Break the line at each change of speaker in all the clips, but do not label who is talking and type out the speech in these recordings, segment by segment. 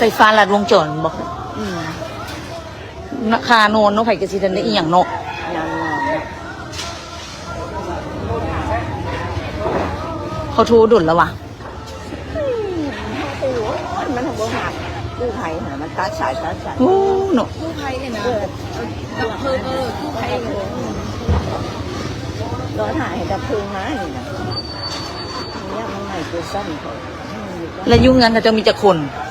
ไฟฟ้าลัดวงจรบ่
อืม
ราคาโนนเนาะไผก็สิทันได้อีหยังเนาะ
ยางงอนนะ
เขาโทรดุลแล้ววะ
อืมโอ้โหมันทำบ่หักกู้ภัยหามันตัดสายตัดสาย
โอ้เนาะ
กู้ภัยเนี่ยนะ
เออ
ดับเพลิงเออกู้ภัยเออ
รอถ่ายให้ดับเพลิงมานี่นะเนี่ยมันใหม่ตัวสั้นเขาอืมอยู่บ้าน
แล้วยุ่งงั้นเขาจะมีจักคน
ครั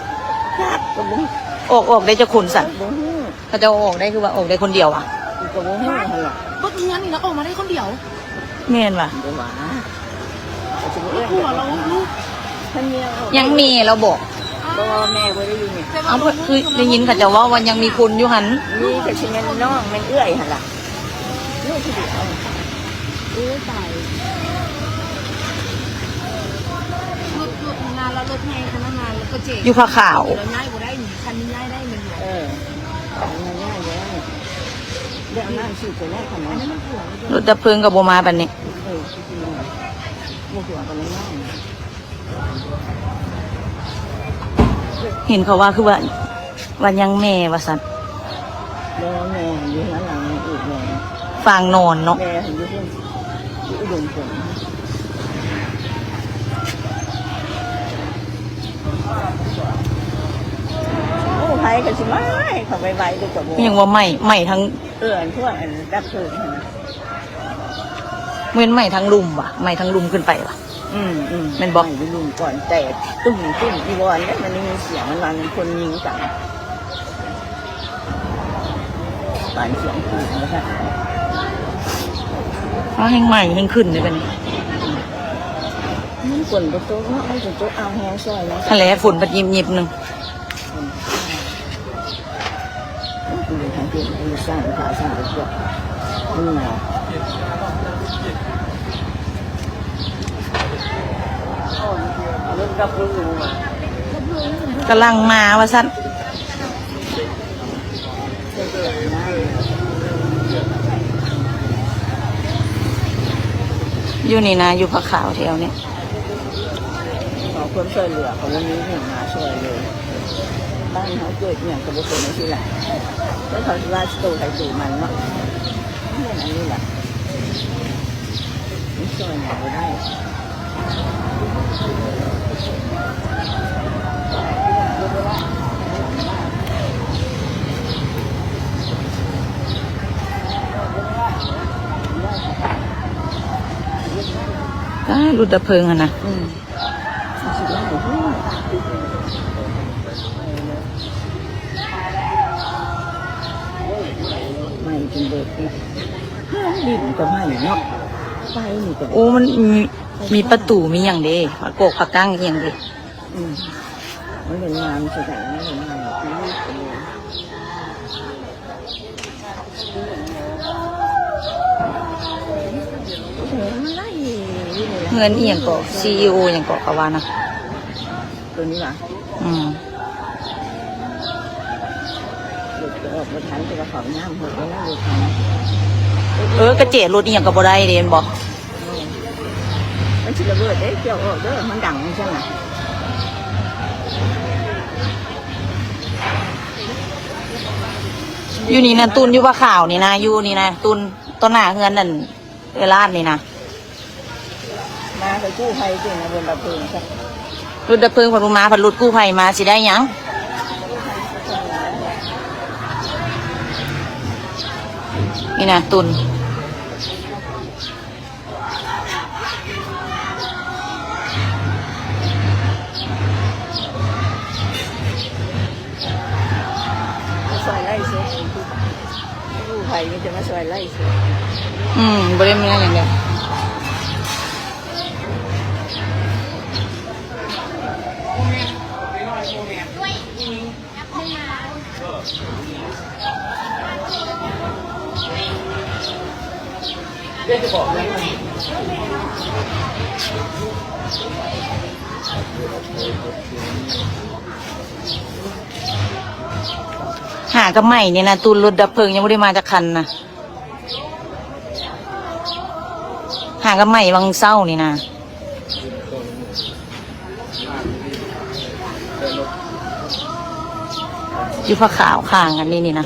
บกระบุ้ง
ออกออกได้จักคนสั่น
บุ้
เขาจะเอาออกได้คือว่าออกได้คนเดียวอะ
กระบุ้งหันหลัง
ก็ทำงานนี่แล้วออกมาได้คนเดียว
แม่นว่ะ
เดี๋ยวหวาเอาจะเอื้อน
ผัวเราลูก
ท่านเมียเอา
ยังมีเราบอก
ก็แม่บ่ได้อยู่นี่
เอาเพิ่นคือได้ยินเขาจะว่าวันยังมีคนอยู่หัน
นี่แต่ชิเงินน้องมันเอื้อยหันล่ะนี่คือเดียว
อู้ตายรถรถงานแล้วรถแห่พนักงานแล้วก็เจ๊
อยู่ผ้าขาว
เราย้ายบ่ได้หนีคันนี้ย้ายได้มันเหรอ
เออมันง่ายเลย เรื่องนั่นชื่อตัวแรกขนาดนั้น
มันผัว
รถดับเพลิงกับโบมาบันนี้
เออชื่อตัวแรกโมหัวกันเลยง่าย
เห็นเขาว่าคือว่าวันยังแม่ว่าสัน
แล้วแม่อยู่ข้างหลังอีกแม่
ฟางนอนเนาะ
แม่อยู่ที่อยู่อุดมผลโอ้ ไทยกันสิไม่เขาไปไว้ดูกับโม
ยังว่าไม่ไม่ทั้ง
เอื้อนพวกอันดับเพลิงนะ
เว้นไม่ทั้งลุมว่ะไม่ทั้งลุมขึ้นไปว่ะ
อืมอืม
แม่นบอก
ไปลุมก่อนแต่ตุ้มตุ้มอีวอนเนี่ยมันมีเสียงมันมันคนยิงกันปานเสียงปืนนะคะ
ฟ้าแห้งใหม่แห้งขึ้นเลยกันนี่
มันฝนประตูเนาะมันฝนตัวเอาแฮงซอยเนาะ
ทะเลฝนปัดยิบยิบๆหนึ่ง
อืมทาง เปลี่ยนไปสร้างขาสร้างตัวตัวนี่ไง
กำลังมาว่าสันอยู่นี่นะอยู่ผ้าขาวแถวนี้
ขอความช่วยเหลือเขาวันนี้หนึ่งมาช่วยเลย บ้านเขาเกิดเนี่ยกับบุคคลในที่หลังแล้วเขาว่าตูไทยตูมันเนาะนี่อันนี้แหละไม่ช่วยหน่อยได้
อ้ายรุดดับเพลิงอะนะ
ไม่จนเบิกอีกดินก็ไม่เนาะไฟนี่ก็
โอ้มันมีมีประตูมีอย่างเดีผักโกกผักกั้งอหย่างเดี
อืมมันเป็นงานแสดงไม่เป็นงานแบบนี้ไปเลยโอ้โหมันไล่อยู่เลยนะ
เงินเอียงก็ซีออย่างก็กะว่านะ
ตัวนี้เหรอ
อืม
หลุดออกมาทันแต่กระเป๋าน้ำหมดแล้วนะหลุดทัน
เออกระเจดรถเอียงก็บ่ได้เดนบอก
มันชิระเบิดเด้เกี่ยวออกเด้อมันดังใช่ไหม
อยู่นี่นะตุนอยู่ผ้าขาวนี่นะอยู่นี่นะตุนต้นหน้าเฮือนนั่นเวลาดนี่นะ
มาไปกู้ภัยจริงนะบนระเบิดใช่
รถดับเพลิงพันธุมาพันรถกู้ภัยมาสิได้ยังนี่นะตุน
ไล่สียกู้ภัยมันจะมาซอยไล่สีย
อืมบริเวณนั้นอย่างเดียว หากับใหม่เนี่ยนะตุนรถดับเพลิงยังไม่ได้มาจากคันนะหากับใหม่วังเศร้านี่นะอยู่ผ้าขาวข้างอันนี้นี่นะ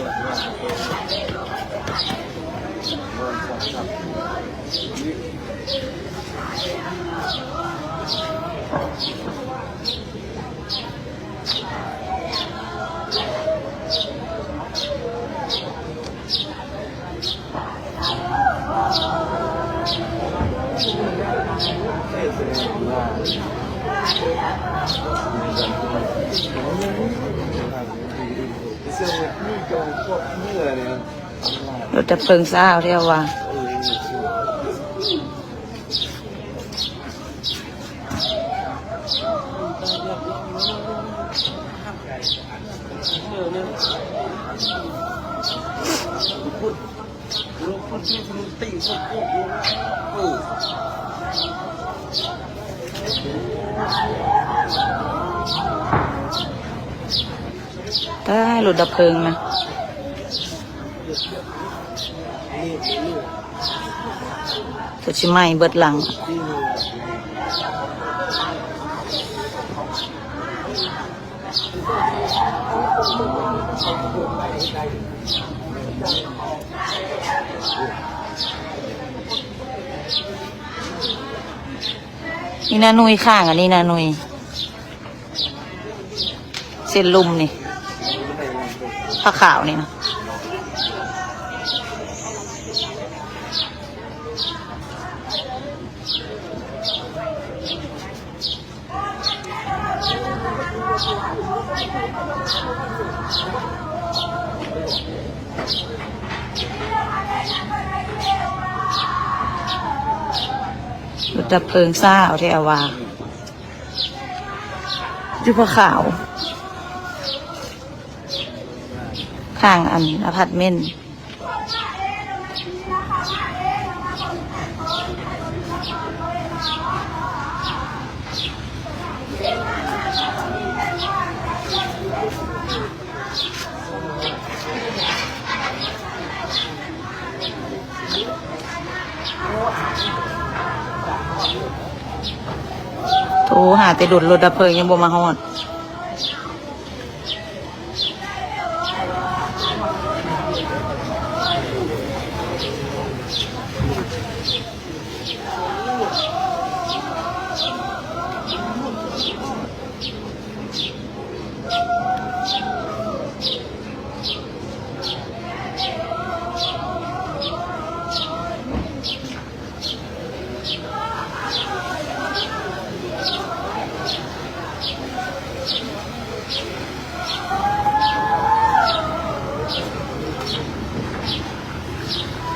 รถดับเพลิงซ่าเรียกว่าได้รถดับเพลิงนะ ตัวชิไหม้เบิดหลัง นี่นานุยข้างอันนี้นานุยเส้นลุมนี่ผ้าขาวนี่นะ ดับเพลิงซ่าเอาที่อาวาอยู่ผ้าขาวข้างอันอพาร์ตเมนต์ โอ้หาแต่ดุดรถดับเพลิงยังบ่มาฮอด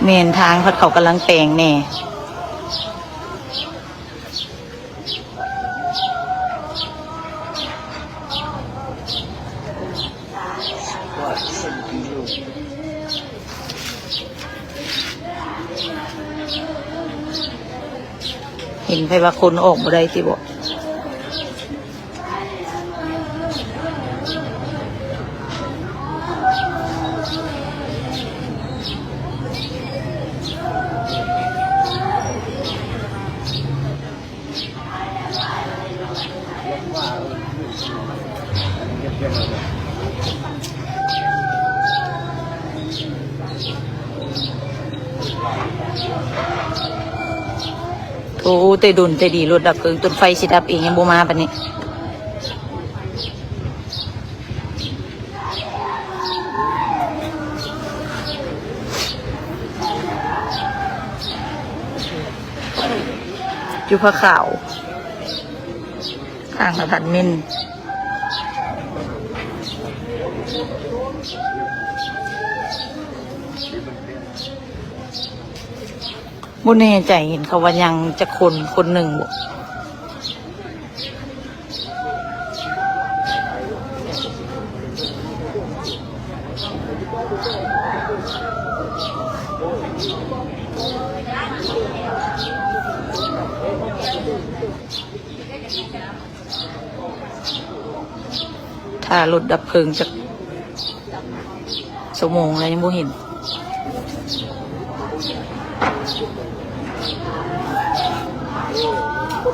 เมนทางเขาเขากำลังแปลงแน่เห็นไปว่าคนออกมาได้ที่บอก โอ้เตดุนเตดีรถดับเพลิงต้นไฟสิดับเองยังบ่มาปะนี้อยู่ผ้าขาวข้างอพาร์ตเมน บุแน่ใจเห็นเขาว่ายังจะคนคนหนึ่งบ่ถ้ารถดับเพลิงจะสมงแล้วยังบ่เห็น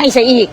ไม่ใช่อีก